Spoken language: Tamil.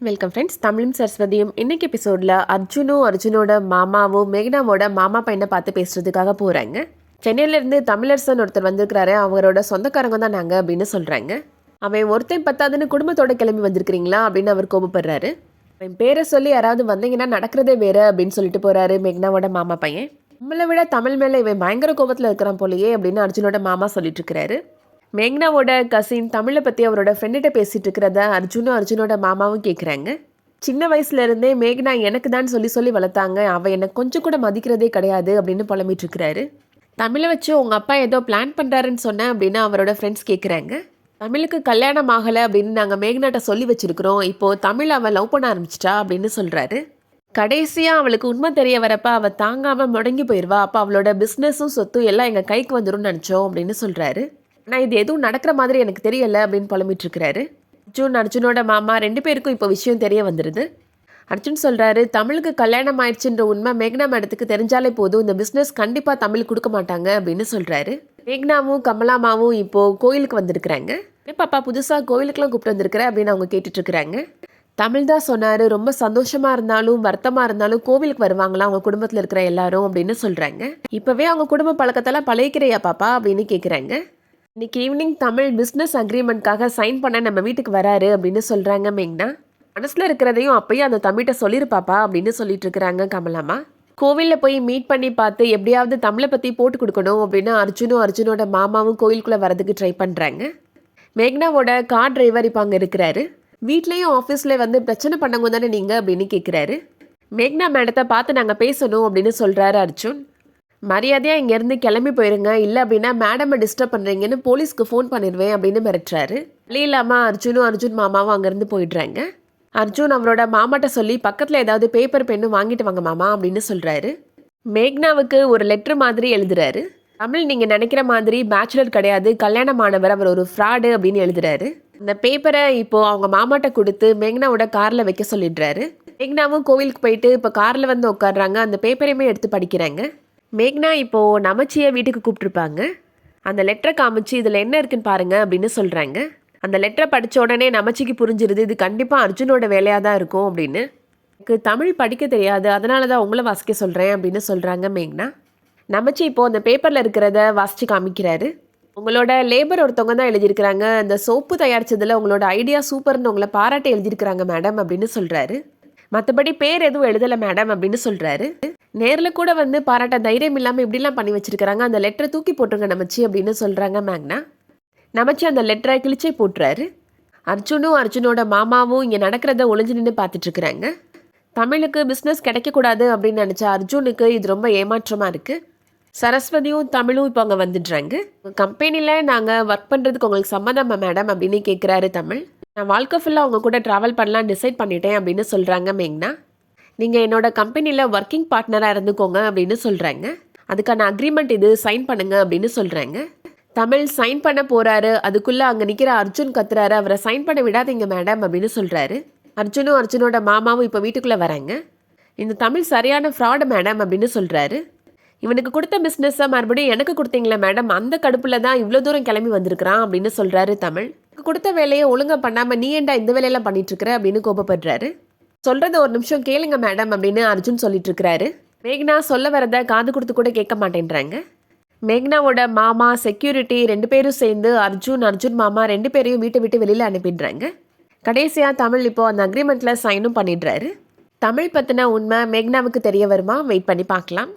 வெல்கம் ஃப்ரெண்ட்ஸ் தமிழும் சரஸ்வதியும் இன்னைக்கு எபிசோடில் அர்ஜுனும் அர்ஜுனோட மாமாவும் மேகனாவோட மாமா பையனை பார்த்து பேசுறதுக்காக போகிறாங்க சென்னையிலேருந்து தமிழரசன் ஒருத்தர் வந்திருக்கிறாரு. அவரோட சொந்தக்காரங்க தான் நாங்கள் அப்படின்னு சொல்கிறாங்க அவன் ஒருத்தன் பத்தாதுன்னு குடும்பத்தோட கிளம்பி வந்திருக்கிறீங்களா அப்படின்னு அவர் கோபப்படுறாரு. அவன் பேரை சொல்லி யாராவது வந்தீங்கன்னா நடக்கிறதே வேறு அப்படின்னு சொல்லிட்டு போகிறாரு மேக்னாவோட மாமா பையன். நம்மளை விட தமிழ் மேலே இவன் பயங்கர கோபத்தில் இருக்கிறான் போலயே அப்படின்னு அர்ஜுனோட மாமா சொல்லிட்டு இருக்கிறாரு. மேக்னாவோட கசின் தமிழை பற்றி அவரோட ஃப்ரெண்டுகிட்ட பேசிகிட்டு இருக்கிறத அர்ஜுனும் அர்ஜுனோட மாமாவும் கேட்குறாங்க சின்ன வயசுலேருந்தே மேக்னா எனக்கு தான் சொல்லி சொல்லி வளர்த்தாங்க. அவள் என்னை கொஞ்சம் கூட மதிக்கிறதே கிடையாது அப்படின்னு புலம்பிட்டுருக்கிறாரு தமிழை வச்சு உங்கள் அப்பா ஏதோ பிளான் பண்ணுறாருன்னு சொன்னேன் அப்படின்னு அவரோட ஃப்ரெண்ட்ஸ் கேட்குறாங்க தமிழுக்கு கல்யாணம் ஆகலை அப்படின்னு நாங்கள் மேக்னாட்ட சொல்லி வச்சுருக்கிறோம். இப்போது தமிழ் அவள் லவ் பண்ண ஆரம்பிச்சிட்டா அப்படின்னு சொல்கிறாரு கடைசியாக அவளுக்கு உண்மை தெரிய வரப்ப அவள் தாங்காமல் முடங்கி போயிடுவா அப்போ அவளோட பிஸ்னஸும் சொத்தும் எல்லாம் எங்கள் கைக்கு வந்துடும் நினச்சோம் அப்படின்னு சொல்கிறாரு நான் இது எதுவும் நடக்கிற மாதிரி எனக்கு தெரியலை அப்படின்னு புலம்பிட்டுருக்கிறாரு. அர்ஜுன் அர்ஜுனோட மாமா ரெண்டு பேருக்கும் இப்போ விஷயம் தெரிய வந்துடுது அர்ஜுன் சொல்கிறாரு தமிழுக்கு கல்யாணம் ஆயிடுச்சுன்ற உண்மை மேக்னா மேடத்துக்கு தெரிஞ்சாலே போதும். இந்த பிஸ்னஸ் கண்டிப்பாக தமிழ் கொடுக்க மாட்டாங்க அப்படின்னு சொல்கிறாரு மேக்னாவும் கமலாமாவும் இப்போது கோயிலுக்கு வந்திருக்கிறாங்க. பாப்பா புதுசாக கோயிலுக்குலாம் கூப்பிட்டு வந்திருக்கிற? அப்படின்னு அவங்க கேட்டுட்ருக்கிறாங்க. தமிழ் தான் சொன்னார் ரொம்ப சந்தோஷமாக இருந்தாலும் வருத்தமாக இருந்தாலும் கோவிலுக்கு வருவாங்களா? அவங்க குடும்பத்தில் இருக்கிற எல்லாரும்? அப்படின்னு சொல்கிறாங்க இப்போவே அவங்க குடும்ப பழக்கத்தெல்லாம் பழகிக்கிறையா பாப்பா? அப்படின்னு கேட்குறாங்க இன்னைக்கு ஈவினிங் தமிழ் பிஸ்னஸ் அக்ரிமெண்ட்காக சைன் பண்ண நம்ம வீட்டுக்கு வராரு அப்படின்னு சொல்கிறாங்க மேங்னா மனசில் இருக்கிறதையும் அப்பயும் அந்த தமிழ்கிட்ட சொல்லிருப்பாப்பா அப்படின்னு சொல்லிட்டு இருக்கிறாங்க கமலாமா. கோவிலில் போய் மீட் பண்ணி பார்த்து எப்படியாவது தமிழை பற்றி போட்டு கொடுக்கணும் அப்படின்னு அர்ஜுனும் அர்ஜுனோட மாமாவும் கோயிலுக்குள்ளே வரதுக்கு ட்ரை பண்ணுறாங்க மேக்னாவோட கார் டிரைவர் இப்போ அங்கே இருக்கிறாரு. வீட்லேயும் ஆஃபீஸில் வந்து பிரச்சனை பண்ணவங்க தானே நீங்கள் அப்படின்னு கேட்குறாரு மேக்னா மேடத்தை பார்த்து நாங்கள் பேசணும் அப்படின்னு சொல்கிறாரு அர்ஜுன். மரியாதையாக இங்கேருந்து கிளம்பி போயிருங்க. இல்லை அப்படின்னா மேடமை டிஸ்டர்ப் பண்ணுறீங்கன்னு போலீஸ்க்கு ஃபோன் பண்ணிடுவேன் அப்படின்னு மிரட்டுறாரு. வழி இல்லாமல் அர்ஜுனும் அர்ஜுன் மாமாவும் அங்கேருந்து போயிடுறாங்க. அர்ஜுன் அவரோட மாமாட்ட சொல்லி பக்கத்தில் ஏதாவது பேப்பர் பெண்ணு வாங்கிட்டு வாங்க மாமா அப்படின்னு சொல்கிறாரு மேக்னாவுக்கு ஒரு லெட்ரு மாதிரி எழுதுறாரு. தமிழ் நீங்கள் நினைக்கிற மாதிரி பேச்சுலர் கிடையாது. கல்யாணமானவர் அவர் ஒரு ஃப்ராடு அப்படின்னு எழுதுறாரு. அந்த பேப்பரை இப்போது அவங்க மாமாட்ட கொடுத்து மேக்னாவோட காரில் வைக்க சொல்லிடுறாரு. மேக்னாவும் கோவிலுக்கு போயிட்டு இப்போ காரில் வந்து உட்காடுறாங்க அந்த பேப்பரையுமே எடுத்து படிக்கிறாங்க. மேக்னா இப்போ நமச்சியை வீட்டுக்கு கூப்பிட்டுருப்பாங்க. அந்த லெட்டரை காமிச்சு இதில் என்ன இருக்குன்னு பாருங்க அப்படின்னு சொல்கிறாங்க அந்த லெட்டரை படித்த உடனே நமச்சிக்கு புரிஞ்சிருது இது கண்டிப்பாக அர்ஜுனோட வேலையாக தான் இருக்கும் அப்படின்னு. எனக்கு தமிழ் படிக்க தெரியாது அதனால தான் உங்களை வாசிக்க சொல்கிறேன் அப்படின்னு சொல்கிறாங்க மேக்னா. நமச்சி இப்போது அந்த பேப்பரில் இருக்கிறத வாசித்து காமிக்கிறாரு. உங்களோட லேபர் ஒருத்தவங்க தான் எழுதியிருக்கிறாங்க. அந்த சோப்பு தயாரித்ததில் உங்களோட ஐடியா சூப்பர்னு உங்களை பாராட்டி எழுதியிருக்கிறாங்க மேடம் அப்படின்னு சொல்கிறாரு மற்றபடி பேர் எதுவும் எழுதலை மேடம் அப்படின்னு சொல்கிறாரு நேரில் கூட வந்து பாராட்ட தைரியம் இல்லாமல் இப்படிலாம் பண்ணி வச்சிருக்கிறாங்க. அந்த லெட்டரை தூக்கி போட்டுருங்க நமச்சி அப்படின்னு சொல்கிறாங்க மேக்னா. நமச்சி அந்த லெட்டரை கிழிச்சே போட்டுறாரு. அர்ஜுனும் அர்ஜுனோட மாமாவும் இங்கே நடக்கிறத ஒளிஞ்சு நின்று பார்த்துட்ருக்குறாங்க. தமிழுக்கு பிஸ்னஸ் கிடைக்கக்கூடாது அப்படின்னு நினச்ச அர்ஜுனுக்கு இது ரொம்ப ஏமாற்றமாக இருக்குது சரஸ்வதியும் தமிழும் இப்போ அங்கே வந்துடுறாங்க. கம்பெனியில் நாங்கள் ஒர்க் பண்ணுறதுக்கு உங்களுக்கு சம்மதமா மேடம் அப்படின்னு கேட்குறாரு தமிழ். நான் வாழ்க்கை ஃபுல்லாக அவங்க கூட ட்ராவல் பண்ணலாம் டிசைட் பண்ணிட்டேன் அப்படின்னு சொல்கிறாங்க மேங்னா நீங்கள் என்னோட கம்பெனியில் ஒர்க்கிங் பார்ட்னராக இருந்துக்கோங்க அப்படின்னு சொல்கிறாங்க அதுக்கான அக்ரிமெண்ட் இது சைன் பண்ணுங்க அப்படின்னு சொல்கிறாங்க தமிழ் சைன் பண்ண போகிறாரு அதுக்குள்ளே அங்கே நிற்கிற அர்ஜுன் கத்துறாரு. அவரை சைன் பண்ண விடாதீங்க மேடம் அப்படின்னு சொல்கிறாரு அர்ஜுனும் அர்ஜுனோட மாமாவும் இப்போ வீட்டுக்குள்ளே வராங்க. இந்த தமிழ் சரியான ஃப்ராடு மேடம் அப்படின்னு சொல்கிறாரு இவனுக்கு கொடுத்த பிஸ்னஸை மறுபடியும் எனக்கு கொடுத்தீங்களே மேடம் அந்த கடுப்பில் தான் இவ்வளோ தூரம் கிளம்பி வந்திருக்கிறான் அப்படின்னு சொல்கிறாரு தமிழ். கொடுத்த வேலையை ஒழுங்காக பண்ணாமல் நீ ஏன்டா இந்த வேலையெல்லாம் பண்ணிட்டு அப்படின்னு கோபப்படுறாரு. சொல்கிறத ஒரு நிமிஷம் கேளுங்க மேடம் அப்படின்னு அர்ஜுன் சொல்லிட்டு இருக்கிறாரு மேக்னா சொல்ல வரத காது கொடுத்து கூட கேட்க மாட்டேன்றாங்க. மேக்னாவோட மாமா செக்யூரிட்டி ரெண்டு பேரும் சேர்ந்து அர்ஜுன் அர்ஜுன் மாமா ரெண்டு பேரையும் வீட்டை விட்டு வெளியில் அனுப்பிடுறாங்க. கடைசியாக தமிழ் இப்போ அந்த அக்ரிமெண்ட்டில் சைனும் பண்ணிடுறாரு. தமிழ் பற்றின உண்மை மேக்னாவுக்கு தெரிய வருமா? வெயிட் பண்ணி பார்க்கலாம்.